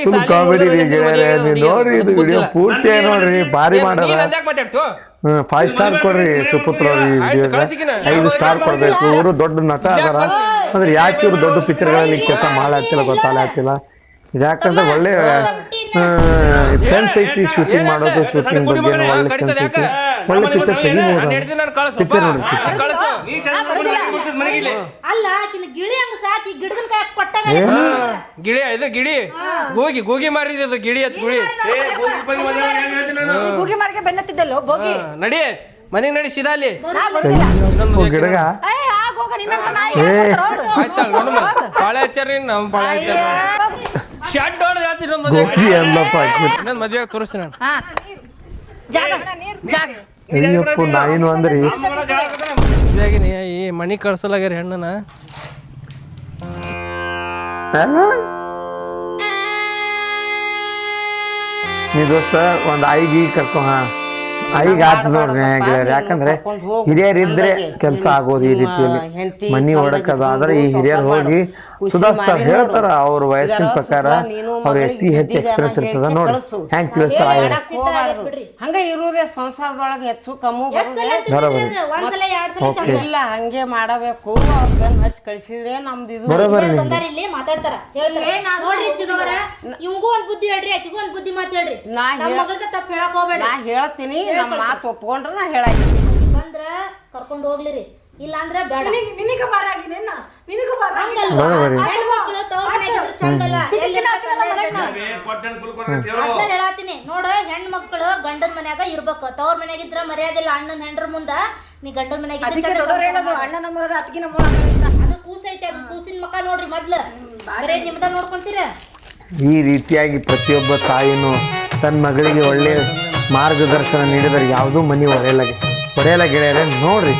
Speaker 1: ನೀವು ನೋಡ್ರಿ ಇದು ವಿಡಿಯೋ ಪೂರ್ತಿ ನೋಡ್ರಿ ಬಾರಿ
Speaker 3: ಏನ್
Speaker 1: ಮಾತಾಡ್ತು ಫೈವ್ ಸ್ಟಾರ್ ಕೊಡ್ರಿ ಸುಪುತ್ರ ಐದು ಸ್ಟಾರ್ ಕೊಡ್ಬೇಕು ಇವರು ದೊಡ್ಡ ನಟ ಅದಾರ. ಅಂದ್ರೆ ಯಾಕೆ ಇವ್ರು ದೊಡ್ಡ ಪಿಕ್ಚರ್ಗಳಲ್ಲಿ ಕೆಲಸ ಮಾಡಾಗ್ತಿಲ್ಲ ಗೊತ್ತಾಗ್ತಿಲ್ಲ ಯಾಕಂದ್ರೆ ಒಳ್ಳೆ ಸೆನ್ಸ್ ಐತಿ ಶೂಟಿಂಗ್ ಮಾಡೋದು ಶೂಟಿಂಗ್ ಬಗ್ಗೆ ಒಳ್ಳೆ ಸೆನ್ಸ್
Speaker 3: ಯಾಕ?
Speaker 1: ಐತಿ. ಒಳ್ಳೆ ಪಿಕ್ಚರ್
Speaker 3: ನಾನು
Speaker 1: ತೆಗಿಬೋದು
Speaker 3: ಹಿಡ್ದು ನಾನು ಕಳ್ಸು.
Speaker 1: Picture ನೋಡಿ, picture.
Speaker 3: ಕಳ್ಸು.
Speaker 5: ನೀ ಚಂದ ಮನೆಗಿಲ್ಲ
Speaker 2: ಅಲ್ಲ ಆಕಿನ ಗಿಳಿ ಹಂಗ ಸಾಕಿ ಗಿಡದನ್ ಕಾಯ ಕೊಟ್ಟಾಗ
Speaker 3: ಗಿಳಿ ಇದು ಗಿಳಿ. ಗೋಗಿ ಗೋಗಿ ಮಾರಿದ ಇದು ಗಿಳಿ ಅತ್ ಗುಳಿ.
Speaker 5: ಏ ಗೋಗಿ ಪಗಿ ಮದ್ವೆ ಆಗಿ ಏನ್ ಹೇಳ್ತೀನಿ ನಾನು.
Speaker 6: ಕೂಗಿ ಮಾರ್ಗೆ ಬೆನ್ನತ್ತಿದ್ದಲ್ಲೋ ಬೋಗಿ
Speaker 3: ಹಾ, ನಡಿ ಮನೆಗೆ ನಡಿ ಸೀದಾ ಅಲ್ಲಿ.
Speaker 6: ನಾ ಬರುದಿಲ್ಲ.
Speaker 1: ಅಯ್ಯೋ, ಗಿಡಗ?
Speaker 6: ಏ ಆಗ ಹೋಗ ನಿನ್ನಂತ ನಾಯಿ
Speaker 1: ಏ.
Speaker 3: ಆಯ್ತಾ ನೋಡು ಪಾಳೆ ಹಚ್ಚಾರ ನಮ್ ಪಾಳೆ ಹಚ್ಚಾರ ಶರ್ಟ್ ಹೊಡೆದು ಹೇಳ್ತೀನಿ ಇನ್ನೊಂದ್ ಮದ್ವೆ
Speaker 1: ಗೋಪಿ ಅಂದಪ್ಪ ಆಕಿ.
Speaker 3: ಇನ್ನೊಂದ್ ಮದ್ವೆ ತೋರಿಸ್ತೀನಿ ನಾನು.
Speaker 6: ಹಾ. ಜಾಗ. ಜಾಗ.
Speaker 1: ಅಯ್ಯಪ್ಪ ನಾಯಿನು ಅಂದ್ರಿ?
Speaker 3: ಮದ್ವೆಯಾಗಿನಿ ಈ ಮನಿ ಕಳ್ಸಲಾಗ್ಯಾರ ಹೆಣ್ಣನ?
Speaker 1: ನೀ ದೋಸ್ತ ಒಂದ್ ಐಗಿ ಕರ್ಕೊ ಹಾ. ಆಯಿಗೆ ಆತ್ ನೋಡ್ರಿ ಗೆಳೆಯರ್ ಯಾಕಂದ್ರೆ ಹಿರಿಯರ್ ಇದ್ರೆ ಕೆಲಸ ಆಗೋದು ಈ ರೀತಿಯಲ್ಲಿ. ಮನಿ ಹೊಡಕದಾದ್ರೆ ಈ ಹಿರಿಯರ್ ಹೋಗಿ ಸುಧಾರಿಸ್ತಾರ ಹೇಳ್ತಾರ ಅವ್ರ ವಯಸ್ಸಿನ ಪ್ರಕಾರ ಅವ್ರ ಎಷ್ಟು ಹೆಚ್ಚು ಎಕ್ಸ್ಪೀರಿಯನ್ಸ್ ಇರ್ತದ ನೋಡಿ. ಹೆಂಗ್ ತಿಳಿಸ್ತಾರ
Speaker 7: ಹಂಗ ಇರುದೇ ಸಂಸಾರದೊಳಗೆ ಹೆಚ್ಚು ಕಮ್ಮು
Speaker 2: ಬರೋಬರಿ.
Speaker 7: ಇಲ್ಲ ಹಂಗೆ ಮಾಡಬೇಕು. ಅವ್ರ ಬೆನ್ ಹಚ್ಚಿ ಕಳಿಸಿದ್ರೆ ನಮ್ದು ಇದು
Speaker 1: ಬರೋಬರಿ
Speaker 2: ಮಾತಾಡ್ತಾರ. ಇವಂಗೂ ಒಂದ್ ಬುದ್ಧಿ ಹೇಳ್ರಿ ಆಕಿಗೂ ಒಂದ್ ಬುದ್ಧಿ ಮಾತ್ ಹೇಳ್ರಿ.
Speaker 7: ನಾ
Speaker 2: ನಮ್ಮ
Speaker 7: ಹೇಳ್-
Speaker 2: ಮಗಳದ ತಪ್ಪ ಹೇಳಕ್ ಹೋಗ್ಬೇಡ್ರಿ.
Speaker 7: ನಾ ಹೇಳ್ತೀನಿ ನಮ್ಮ ಮಾತು ಒಪ್ಕೊಂಡ್ರೆ ನಾ ಹೇಳಾಕಿ
Speaker 2: ಬಂದ್ರ ಕರ್ಕೊಂಡ್ ಹೋಗ್ಲಿರಿ. ಇಲ್ಲಾಂದ್ರ ಬೇಡ.
Speaker 6: ನಿನಗೆ ಬಾರಾಗಿ ನಿನ್ನ. ನಿನಗೆ ಬಾರ.
Speaker 2: ಹಂಗಲ್ವಾ. ಹೆಣ್ಮಕ್ಳು ತವ್ರ ಮನ್ಯಾಗ ಇದ್ರೆ ಚಂದಲ್ಲ. ಎಲ್ಲಿ ಇರ್ಬೇಕಲ್ಲ ಇರ್ಬೇಕು. ಅದ್ನ ಹೇಳಾತೀನಿ. ನೋಡ ಹೆಣ್ಮಕ್ಳು ಗಂಡನ ಮನ್ಯಾಗ ಇರ್ಬೇಕು. ತವ್ರ ಮನ್ಯಾಗ ಇದ್ರ ಮರ್ಯಾದಿಲ್ಲ ಅಣ್ಣನ ಹೆಂಡ್ರ ಮುಂದ ನೀ ಗಂಡನ ಮನ್ಯಾಗ ಇದ್ರೆ
Speaker 6: ಅದಕ್ಕೆ
Speaker 2: ಚಂದ
Speaker 6: ದೊಡ್ಡವ್ರು ಹೇಳೋದು. ಅಣ್ಣ ನಮ್ಮರದ ಅತ್ತಿಗೆ ನಮ್ಮ
Speaker 2: ಅದು ಕೂಸ ಐತೆ ಅದು ಕೂಸಿನ ಮಕ್ಕ ನೋಡ್ರಿ ಮೊದ್ಲು. ಬರೇ ನಿಮ್ದ ನೋಡ್ಕೊಂತೀರ?
Speaker 1: ಈ ರೀತಿಯಾಗಿ ಪ್ರತಿಯೊಬ್ಬ ತಾಯಿನೂ ತನ್ನ ಮಗಳಿಗೆ ಒಳ್ಳೆಯ ಮಾರ್ಗದರ್ಶನ ನೀಡಿದರೆ ಯಾವುದೂ ಮನಿ ಒಡೆಯಲ್ಲ ಒಡೆಯಲ್ಲ ಗೆಳೆಯರೆ ನೋಡ್ರಿ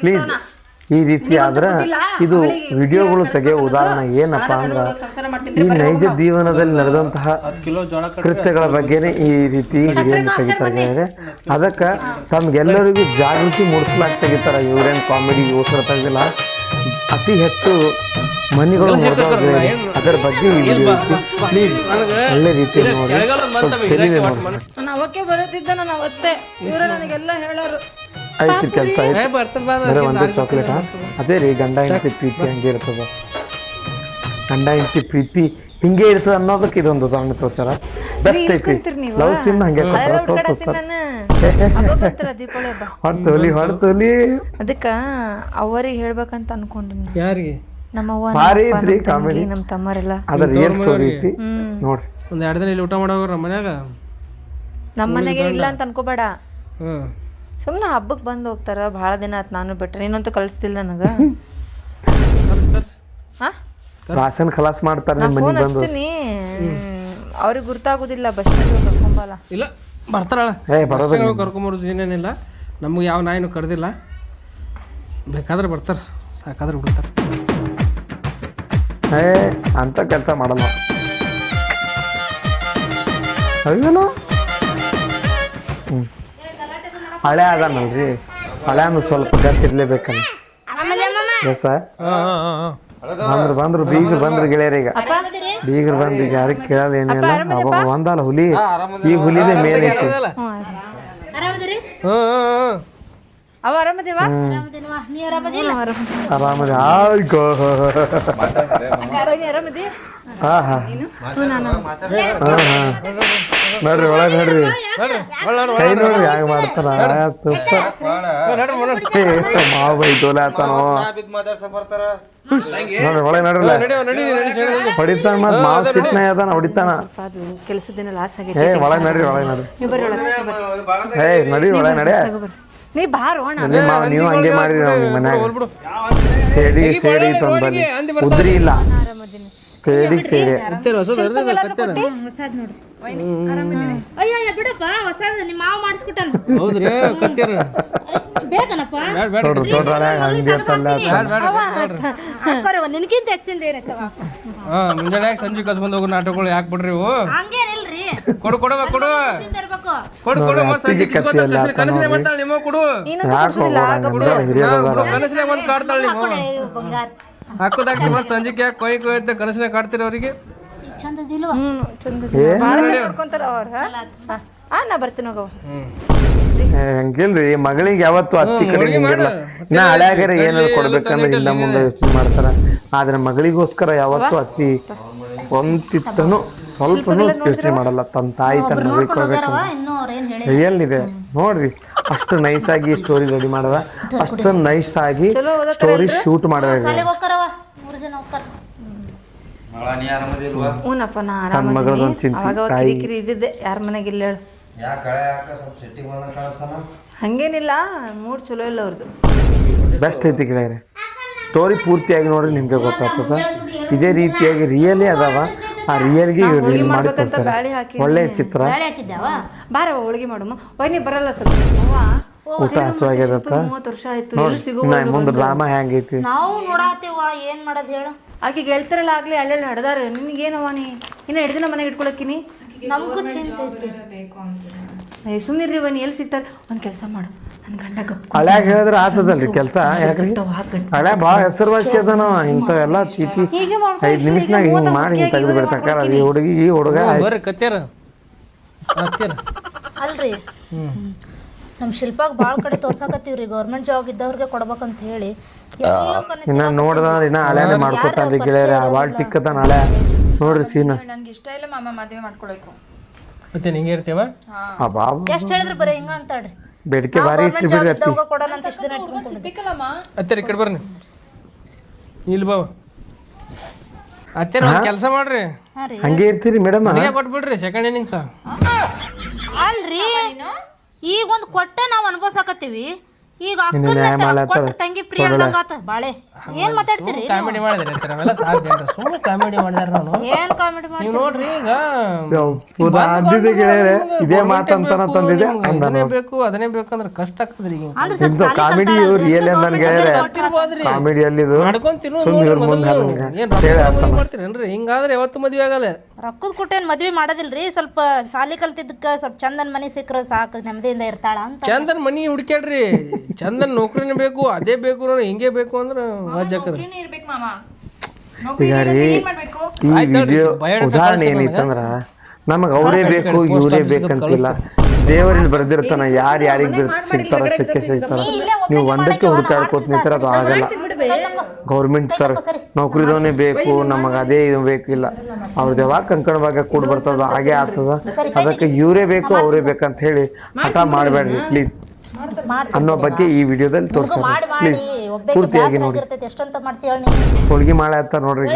Speaker 1: ಪ್ಲೀಸ್ ಈ ರೀತಿ ಆದ್ರೆ ಇದು ವಿಡಿಯೋಗಳು ತೆಗೆಯೋ ಉದಾಹರಣೆ ಏನಪ್ಪ ಅಂದ್ರೆ ಈ ನೈಜ ಜೀವನದಲ್ಲಿ ನಡೆದಂತಹ ಕೃತ್ಯಗಳ ಬಗ್ಗೆನೇ ಈ ರೀತಿ ವಿಡಿಯೋನ ತೆಗಿತಾರೆ ಗೆಳೆಯರೆ. ಅದಕ್ಕೆ ತಮ್ಗೆಲ್ಲರಿಗೂ ಜಾಗೃತಿ ಮೂಡಿಸ್ಲಾಕ್ ತೆಗಿತಾರೆ ಇವ್ರೇನ್ ಕಾಮಿಡಿ ಯೋಚನೆ ತೆಗ್ದಿಲ್ಲ. ಅತಿ ಹೆಚ್ಚು ಮನಿಗಳು ಅದರ ಬಗ್ಗೆ ಈ ವಿಡಿಯೋ ಪ್ಲೀಸ್ ಒಳ್ಳೆ ರೀತಿ ನೋಡಿ. ಸ್ವಲ್ಪ
Speaker 6: ಅವಕ್ಕೆ ಬರುತ್ತಿದ್ದ ನಾನು ಅವತ್ತೆ. ಇವ್ರು ನನಗೆಲ್ಲ ಹೇಳೋರು.
Speaker 1: ಐತಿ ಕೆಲಸ ಬರೀ ಒಂದು ಚಾಕ್ಲೇಟ್ ಅದೇ ರೀ ಗಂಡ ಹೆಂಡತಿ ಪ್ರೀತಿ ಹಂಗೆ ಇರ್ತದ. ಗಂಡ ಹೆಂಡತಿ ಪ್ರೀತಿ ಹಿಂಗೆ ಇರ್ತದ ಅನ್ನೋದಕ್ಕೆ ಇದೊಂದು ಉದಾಹರಣೆ ತೋರ್ಸಾರ ಬೆಸ್ಟ್ ಐತಿ ಲವ್ ಸಿನ್ ಹಂಗೆ ಹೊಡ್ತೋಲಿ ಹೊಡ್ತೋಲಿ
Speaker 6: ಅದಕ್ಕ ಅವರಿಗೆ ಹೇಳ್ಬೇಕಂತ ಅನ್ಕೊಂಡಿನಿ
Speaker 3: ಯಾರಿಗೆ?
Speaker 6: ನಮ್ಮ ಅವ್ವ
Speaker 1: ಭಾರಿ
Speaker 6: ನಮ್ಮ ತಮ್ಮರೆಲ್ಲ.
Speaker 1: ಅದ್ರ ರಿಯಲ್ ಸ್ಟೋರಿ ಐತಿ? ನೋಡ್ರಿ
Speaker 3: ಒಂದ್ ಎರಡು ದಿನ ಇಲ್ಲಿ ಊಟ ನಮ್ಮ ಮನ್ಯಾಗ?
Speaker 6: ನಮ್ಮ ಮನೆಗೆ ಇಲ್ಲ ಅಂತ ಅನ್ಕೋಬೇಡ.
Speaker 3: ಹ್ಮ್
Speaker 6: ಸುಮ್ಮನೆ ಹಬ್ಬಕ್ಕೆ ಬಂದು ಹೋಗ್ತಾರ ಭಾಳ ದಿನ ಆತ್ ನಾನು ಬಿಟ್ರೆ. ನೀನಂತೂ ಕಳಿಸ್ತಿಲ್ಲ ನನಗ.
Speaker 3: ಕರ್ಸ್ ಕರ್ಸ್.
Speaker 6: ಹಾ?
Speaker 1: ರಾಸನ್ ಖಲಾಸ್ ಮಾಡ್ತಾರೆ ನಿಮ್ಮ
Speaker 6: ಫೋನ್
Speaker 1: ಮನೆಗೆ ಬಂದು.
Speaker 6: ಹಚ್ತೀನಿ. ಅವ್ರಿಗೆ ಗುರ್ತಾಗೋದಿಲ್ಲ ಬಸ್ ಕರ್ಕೊಂಬಲ್ಲ
Speaker 3: ಇಲ್ಲ ಬರ್ತಾರ
Speaker 1: ಏ ಬರೋದಿಲ್ಲ
Speaker 3: ಕರ್ಕೊಂಬರೋದು ಏನೇನಿಲ್ಲ. ನಮ್ಗೆ ಯಾವ ನಾಯಿನೂ ಕರೆದಿಲ್ಲ. ಬೇಕಾದ್ರೆ ಬರ್ತಾರೆ. ಸಾಕಾದ್ರೆ ಬಿಡ್ತಾರ.
Speaker 1: ಏ ಅಂತ ಕೆಲಸ ಮಾಡಲ್ಲ. ಹ್ಮ್. ಹಳೆ ಅದಾನಲ್ರಿ ಹಳೆ ಅಂದ್ರೆ ಸ್ವಲ್ಪ ಗಟ್ಟಿರ್ಲೇಬೇಕಲ್ಲ ಗೊತ್ತಾ ಬಂದ್ರು ಬಂದ್ರು ಬೀಗ್ರು ಬಂದ್ರು ಗೆಳೆಯರೀಗ. ಬೀಗರು ಬಂದ್ರು ಈಗ ಯಾರಿಗೆ ಕೇಳಲ್ಲ ಏನಿಲ್ಲ ಅವಾಗ ಒಂದಲ್ಲ ಹುಲಿ. ಈ ಹುಲಿನೇ ಮೇನ್ ಐತಿ.
Speaker 2: ಆರಾಮದಿರಿ?
Speaker 3: ಹ್ಞೂ ಹ್ಞೂ
Speaker 6: ಅವ ಆರಾಮದೇವ?
Speaker 2: ಆರಾಮದಿನವಾ ನೀ ಆರಾಮದಿಲ್ಲ?
Speaker 1: ಆರಾಮದಿ. ಆಯ್ಕೋ.
Speaker 6: ಆರಾಮದಿ?
Speaker 1: ಹಾ ಹಾ. ಹಾ ಹಾ. ನೋಡ್ರಿ ಒಳಗೆ ನೋಡ್ರಿ. ಕೈ ನೋಡ್ರಿ ಹ್ಯಾಂಗ ಮಾಡ್ತಾರ? ಸೂಪರ್ ಏ ಮಾವ ಬೈ ದೋಲೆ ಆತಾನೋ ನೋಡ್ರಿ ಒಳಗೆ ನೋಡ್ರಲ್ಲ ಹೊಡಿತಾನ ಮತ್ ಮಾವ ಸಿಟ್ನ ಅದಾನ ಹೊಡಿತಾನ.
Speaker 6: ಸ್ವಲ್ಪ ಅದು ಕೆಲಸದ ದಿನ ಲಾಸ್
Speaker 1: ಏ ಒಳಗೆ ನಡ್ರಿ ಒಳಗೆ ನಡ್ರಿ.
Speaker 6: ಬರ್ರಿ
Speaker 1: ಏ ನಡಿ ಒಳಗೆ ನಡೆ.
Speaker 6: ನೀ ಬಾರೋ ಅಣ್ಣ
Speaker 1: ನಿಮ್ಮ ನೀವು ಹಂಗೆ ಮಾಡ್ರಿ ಮನ್ಯಾಗ ಸೇಡಿ ಸೇಡಿ ತಂದ್ ಬನ್ನಿ. ಉದ್ರಿ ಇಲ್ಲ. ಸೇಡಿಗೆ ಸೇರಿ
Speaker 2: ಹೊಸಾದ್ ನೋಡ್ರಿ ಅಯ್ಯ ಅಯ್ಯ ಬಿಡಪ್ಪ ಹೊಸಾದ್ ನಿಮ್ಮ ಮಾವ ಮಾಡಿಸ್ಕೊಟ್ಟಾನ.
Speaker 3: ಹೌದ್ರಿ ಕತ್ತೀರ
Speaker 2: ಬೇಕನಪ್ಪ?
Speaker 1: ನೋಡ್ರಿ ನೋಡ್ರಿ ಹಂಗೆ ತಲ್ಲ
Speaker 2: ಅಕ್ಕೋರವ್ವ, ನಿನಗಿಂತ ಹೆಚ್ಚಿಂದ ಏನೈತವ
Speaker 3: ಹಾ ಮುಂಜಾನೆ ಸಂಜೆ ಕಸ ಬಂದ ಹೋಗೋ ನಾಟಕಗಳು ಯಾಕೆ ಬಿಡ್ರಿ ಇವು?
Speaker 2: ಹಂಗೇನಿಲ್ರಿ
Speaker 3: ಕೊಡು ಕೊಡುವ ಕೊಡು. ಕೊಡು ಕೊಡು ಮತ್ತೆ ಸಂಜೆ ಕನಸಿನ ಮಾಡ್ತಾಳೆ ನಿಮ್ಮ ಕೊಡು. ಕನಸಿನ ಬಂದು ಕಾಡ್ತಾಳೆ ನೀವು
Speaker 2: ಬಂಗಾರ.
Speaker 3: ಹಾಕೋದಾಗ್ತಿ ಮತ್ತೆ ಸಂಜೆಗೆ ಯಾಕೆ ಕೊಯ್ ಕೊಯ್ ಅಂತ ಕನಸಿನ ಕಾಡ್ತೀರ ಅವರಿಗೆ?
Speaker 2: ಚಂದದಿಲ್ವಾ?
Speaker 6: ನಾ ಬರ್ತೀನಿ ಹೋಗವ
Speaker 1: ಹಂಗಿಲ್ರಿ ಮಗಳಿಗೆ ಯಾವತ್ತು ಅತ್ತಿ ಕಡೆ ಹಿಂಗಿಲ್ಲ. ನಾ ಹಳ್ಯಾಗರ ಏನಾರು ಕೊಡ್ಬೇಕಂದ್ರೆ ಹಿಂದ ಮುಂದೆ ಯೋಚನೆ ಮಾಡ್ತಾರ. ಆದ್ರೆ ಮಗಳಿಗೋಸ್ಕರ ಯಾವತ್ತು ಅತ್ತಿ ಒಂತಿತ್ತನು ಸ್ವಲ್ಪನೂ ಯೋಚನೆ ಮಾಡಲ್ಲ. ತನ್ನ ತಾಯಿ ತನ್ನ ಮಗಳಿಗೆ ಕೊಡ್ಬೇಕು ಏನಿದೆ ನೋಡ್ರಿ. ಅಷ್ಟು ನೈಸ್ ಆಗಿ ಸ್ಟೋರಿ ರೆಡಿ ಮಾಡದ ಅಷ್ಟು ನೈಸ್ ಆಗಿ ಸ್ಟೋರಿ ಶೂಟ್ ಮಾಡದ
Speaker 6: ಹ್ಞೂನಪ್ಪ ನಾ ಅವಾಗ
Speaker 1: ತಾಯಿ.
Speaker 6: ಕಿರಿಕಿರಿ ಇದ್ದಿದ್ದೆ ಯಾರ ಮನೆಗೆ ಇಲ್ಲ ಹೇಳು. ಹಂಗೇನಿಲ್ಲ ಮೂಡ್ ಚಲೋ ಇಲ್ಲ ಅವ್ರದ್ದು
Speaker 1: ಬೆಸ್ಟ್ ಐತಿ ಗೆಳೆಯರೆ ಸ್ಟೋರಿ ಪೂರ್ತಿಯಾಗಿ ನೋಡ್ರಿ ನಿಮಗೆ ಗೊತ್ತಾಗ್ತದೆ. ಇದೇ ರೀತಿಯಾಗಿ ರಿಯಲಿ ಅದಾವ. ಆ ರಿಯಲ್ಗೆ ಇವ್ರು ರೀಲ್ ಮಾಡಿ ತೋರ್ಸಾರ
Speaker 6: ಬ್ಯಾಳಿ ಹಾಕಿ
Speaker 1: ಒಳ್ಳೆ ಚಿತ್ರ.
Speaker 2: ಬೇಳೆ ಹಾಕಿದ್ದಾವ
Speaker 6: ಬಾರವ ಹೋಳಿಗೆ ಮಾಡಮ್ಮ. ವೈನಿ ಬರಲ್ಲ ಸ್ವಲ್ಪ. ಅವ್ವ
Speaker 1: ಊಟ ಹಸುವಾಗ್ಯದತ್ತ
Speaker 6: ಮೂವತ್ತು ವರ್ಷ ಆಯ್ತು. ಎಲ್ಲಿ ಸಿಗೋ
Speaker 1: ಇನ್ನ ಮುಂದೆ ಡ್ರಾಮಾ ಹೆಂಗೈತಿ?
Speaker 2: ನಾವು ನೋಡಾತೇವ ಏನ್ ಮಾಡೋದ್ ಹೇಳು.
Speaker 6: ಆಕೆ ಗೆಳ್ತಿರಲ್ಲ ಆಗ್ಲಿ ಅಲ್ಲೆಲ್ಲ ಹಡ್ದಾರ ನಿನ್ಗೇನವ ನೀ? ಇನ್ನ ಎರಡು ದಿನ ಮನೆಗೆ ಇಟ್ಕೊಳಕ್ಕಿನಿ?
Speaker 2: ನಮಗೂ ಚಿಂತೆ ಐತಿ
Speaker 6: ಸುಮ್ಮನಿರ್ರಿ ಬನ್ನಿ ಎಲ್ಲಿ ಸಿಗ್ತಾರೆ? ಒಂದು ಕೆಲಸ ಮಾಡು. ನನ್ನ ಗಂಡ ಗಪ್
Speaker 1: ಹಳ್ಯಾಗ ಹೇಳಿದ್ರೆ ಆತದಲ್ರಿ ಕೆಲಸ? ಯಾಕ್ರಿ? ಹಳ್ಯಾಗ ಭಾಳ ಹೆಸರುವಾಸಿ ಅದಾನ ಇಂಥವೆಲ್ಲ ಚೀಟಿ.
Speaker 6: ಹೀಗೆ ಮಾಡ್ಕೊ
Speaker 1: ಐದು ನಿಮಿಷನಾಗ ಹಿಂಗೆ ಮಾಡಿ ಹಿಂಗೆ ತೆಗೆದು ಬಿಡ್ತಕ್ಕ ಈ ಹುಡುಗಿ ಈ ಹುಡುಗ
Speaker 3: ಬರ್ರಿ ಕತ್ತೀರ
Speaker 2: ಅಲ್ರಿ. ನಮ್ಮ ಶಿಲ್ಪಾಗ್ ಬಾಳ್ ಕಡೆ ತೋರ್ಸಾಕತ್ತೀವ್ರಿ. ಗೌರ್ಮೆಂಟ್ ಜಾಬ್ ಇದ್ದವ್ರಿಗೆ ಕೊಡ್ಬೇಕಂತ ಹೇಳಿ.
Speaker 1: ಇನ್ನ ನೋಡ್ದ ಇನ್ನ ಹಳ್ಯಾನೆ ಮಾಡ್ಕೊತಾನ್ರಿ ಗೆಳೆಯರ ಭಾಳ ಟಿಕ್ಕತಾನ ಹಳ್ಯಾ ನೋಡ್ರಿ ಸೀನ್.
Speaker 8: ನನಗೆ ಇಷ್ಟ ಇಲ್ಲ ಮಾಮ ಮದುವೆ ಮಾಡ್ಕೊಳಕು.
Speaker 3: ಮತ್ತೆ ಹಿಂಗೆ ಇರ್ತೀವ
Speaker 1: ಬಾಬು.
Speaker 2: ಎಷ್ಟ್ ಹೇಳಿದ್ರು ಬರೀ ಹಿಂಗ ಅಂತಾಳ್ರಿ.
Speaker 1: ಬೇಡಿಕೆ ಬಾರಿ ಇಟ್ಟು ಬಿಡ್ರಿ ಅತ್ತಿ.
Speaker 2: ಇದ್ದವ್ಗ ಕೊಡೋಣ ಅಂತ ಇಷ್ಟ ದಿನ ಇಟ್ಕೊಂಡ್
Speaker 8: ಸಿಗ್ಬೇಕಲ್ಲಮ್ಮ
Speaker 3: ಹತ್ತಿರ ಈ ಕಡೆ ಬರ್ರಿ ಇಲ್ಲಿ ಬಾವ. ಹತ್ತಿರ ಒಂದು ಕೆಲಸ ಮಾಡ್ರಿ.
Speaker 1: ಹಂಗೆ ಇರ್ತೀರಿ ಮೇಡಮ್.
Speaker 3: ಮನೆಗೆ ಕೊಟ್ಬಿಡ್ರಿ ಸೆಕೆಂಡ್ ಇನ್ನಿಂಗ್ಸ
Speaker 2: ಅಲ್ರಿ. ಈಗ ಒಂದು ಕೊಟ್ಟೆ ನಾವು ಅನ್ಭವ್ಸಕತ್ತೀವಿ. ಈಗ ಅಕ್ಕನ
Speaker 1: ಮಾಡ್ಲತ್ತಾರ.
Speaker 2: ಕೊಟ್ಟ ತಂಗಿ ಪ್ರಿಯ ಅಂದಂಗಾತ ಬಾಳೆ ಏನ್ ಮಾತಾಡ್ತೀರಿ
Speaker 3: ಕಾಮಿಡಿ ಮಾಡಿದ್ರಿ ಹತ್ತಿರ ಅವೆಲ್ಲ ಸಾಧ್ಯ ಇಲ್ಲ. ಸುಮ್ಮನೆ ಕಾಮಿಡಿ ಮಾಡಿದಾರ ನಾನು.
Speaker 2: ಏನ್ ಕಾಮಿಡಿ ಮಾಡಿ
Speaker 3: ನೀವು ನೋಡ್ರಿ ಈಗ
Speaker 1: ಪೂರಾ ಅಂದಿದ್ದೆ ಗೆಳೆಯರೆ ಇದೇ ಮಾತಂತಾನ ತಂದಿದೆ
Speaker 3: ನಿಮ್ಗೆ ಬೇಕು ಅದನ್ನೇ ಬೇಕು ಅಂದ್ರೆ ಕಷ್ಟ ಆಗ್ತದ್ರಿ ಈಗ.
Speaker 1: ಕಾಮಿಡಿ ರಿಯಲ್ ಗೆಳೆಯರೆ?
Speaker 3: ಮಾಡ್ಕೊಂಡ್ ತಿನ್ನು ಮೊದಲು. ಏನ್ ಮದ್ವೆ ಮಾಡ್ತೀರೇನ್ರಿ? ಹಿಂಗಾದ್ರೆ ಯಾವತ್ತು ಮದ್ವೆ ಆಗಲ್ಲ.
Speaker 2: ರೊಕ್ಕದ ಕೊಟ್ಟೇನ್ ಮದ್ವಿ ಮಾಡೋದಿಲ್ರಿ? ಸ್ವಲ್ಪ ಸಾಲಿ ಕಲ್ತಿದ್ದಕ್ಕ ಸ್ವಲ್ಪ ಚಂದನ್ ಮನಿ ಸಿಕ್ಕ್ರ ಸಾಕು ನೆಮ್ಮದಿಯಿಂದ ಇರ್ತಾಳ ಅಂತ.
Speaker 3: ಚಂದನ್ ಮನಿ ಹುಡ್ಕ್ಯಾಡ್ರಿ. ಚಂದನ್ ನೌಕರಿನೇ ಬೇಕು ಅದೇ ಬೇಕು ನೋಡಿ ಹಿಂಗೆ ಬೇಕು ಅಂದ್ರೆ
Speaker 8: ಇರ್ಬೇಕು ಮಾಮ.
Speaker 1: ಈಗ ರೀ
Speaker 8: ಏನ್ ಮಾಡ್ಬೇಕು?
Speaker 1: ಈ
Speaker 3: ಆಯ್ತ್ ನೋಡ್ರಿ,
Speaker 1: ವಿಡಿಯೋ
Speaker 3: ಬಯೋಡಾಟಾ
Speaker 1: ಉದಾಹರಣೆ
Speaker 3: ಕಳ್ಸಿ
Speaker 1: ಏನೈತಂದ್ರ ನಮಗೆ ಅವರೇ ಬೇಕು ಇವರೇ ಬೇಕಂತಿಲ್ಲ. ದೇವರಲ್ಲಿ ಬರ್ದಿರ್ತಾನ ಯಾರು ಯಾರಿಗೆ ಸಿಗ್ತಾರ ಸಿಕ್ಕೇ ಸಿಗ್ತಾರ. ನೀವು ಒಂದಕ್ಕೆ ಹುಡುಕಾಡ್ಕೋತ ನಿಂತರ ಅದು ಆಗಲ್ಲ. ಗೌರ್ಮೆಂಟ್ ಸರ್ ನೌಕರಿದವನೇ ಬೇಕು ನಮಗೆ ಅದೇ ಇದು ಬೇಕಿಲ್ಲ. ಅವ್ರದ್ದು ಯಾವಾಗ ಕಂಕಣ ಭಾಗ ಕೂಡ್ ಬರ್ತದ ಹಾಗೆ ಆಗ್ತದ. ಅದಕ್ಕೆ ಇವರೇ ಬೇಕು ಅವರೇ ಬೇಕಂತ ಹೇಳಿ ಹಠ ಮಾಡಬೇಡ್ರಿ ಪ್ಲೀಸ್. ಅನ್ನೋ ಬಗ್ಗೆ ಈ ವಿಡಿಯೋದಲ್ಲಿ ತೋರಿಸ್ತೀವಿ
Speaker 2: ಮಾಡಿ ಮಾಡಿ.
Speaker 1: ಪ್ಲೀಸ್
Speaker 2: ಒಬ್ಬಕ್ಕೆ
Speaker 1: ಪೂರ್ತಿಯಾಗಿ ನೋಡಿ.
Speaker 2: ಎಷ್ಟಂತ ಮಾಡ್ತೀಯ
Speaker 1: ಹೋಳ್ಗಿ ಮಾಳೆ ಅಂತ ನೋಡ್ರಿ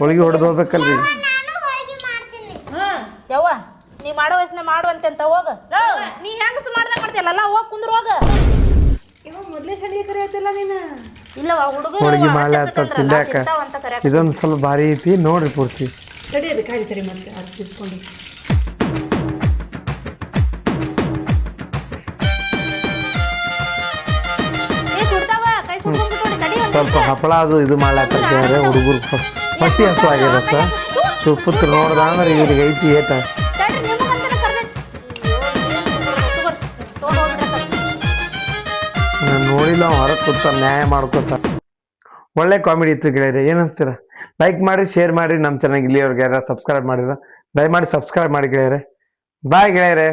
Speaker 1: ಹೋಳಿಗೆ ಹೊಡೆದು ಹೋಗ್ಬೇಕಲ್ರಿ.
Speaker 2: ಯವ್ವ ನೀ ಮಾಡೋ ವಯಸ್ಸಿನ ಮಾಡುವಂತೆ ಅಂತ ಹೋಗ. ನೀ ಹೆಂಗಸ ಮಾಡ್ದಂಗ ಮಾಡ್ತೀಯಲ್ಲ ಹೋಗ್ ಕುಂದ್ರ ಹೋಗ.
Speaker 1: ಹೋಳ್ಗಿ ಮಾಲೆ ಅಂತ ತಿಂದಾಕ ಇದೊಂದು ಸ್ವಲ್ಪ ಭಾರಿ ಐತಿ ನೋಡ್ರಿ ಪೂರ್ತಿ. ಸ್ವಲ್ಪ ಹಪ್ಪಳ ಅದು ಇದು ಮಾಡ್ಲಾಕಂತ ಹೇಳಿದ್ರೆ ಹುಡುಗರು ಪಸಿ ಹಸು ಆಗಿರತ್ತ ಸುಪ್ಪತ್ತು ನೋಡ್ದ ಅಂದ್ರೆ ಇವ್ರಿಗೆ ಐತಿ ಏಟ. ನೋಡಿಲ್ಲ ಹೊರಗೆ ಕೂತ ನ್ಯಾಯ ಮಾಡ್ಕೊತ. ಒಳ್ಳೆ ಕಾಮಿಡಿ ಇತ್ತು ಗೆಳೆಯರೆ, ಏನು ಲೈಕ್ ಮಾಡಿ ಶೇರ್ ಮಾಡಿ ನಮ್ಮ ಚಾನಲ್ ಇಲ್ಲಿಯವ್ರಿಗೆ ಯಾರು ಸಬ್ಸ್ಕ್ರೈಬ್ ಮಾಡಿರ ದಯಮಾಡಿ ಸಬ್ಸ್ಕ್ರೈಬ್ ಮಾಡಿ ಗೆಳೆಯರೆ. ಬಾಯ್ ಗೆಳೆಯರೆ.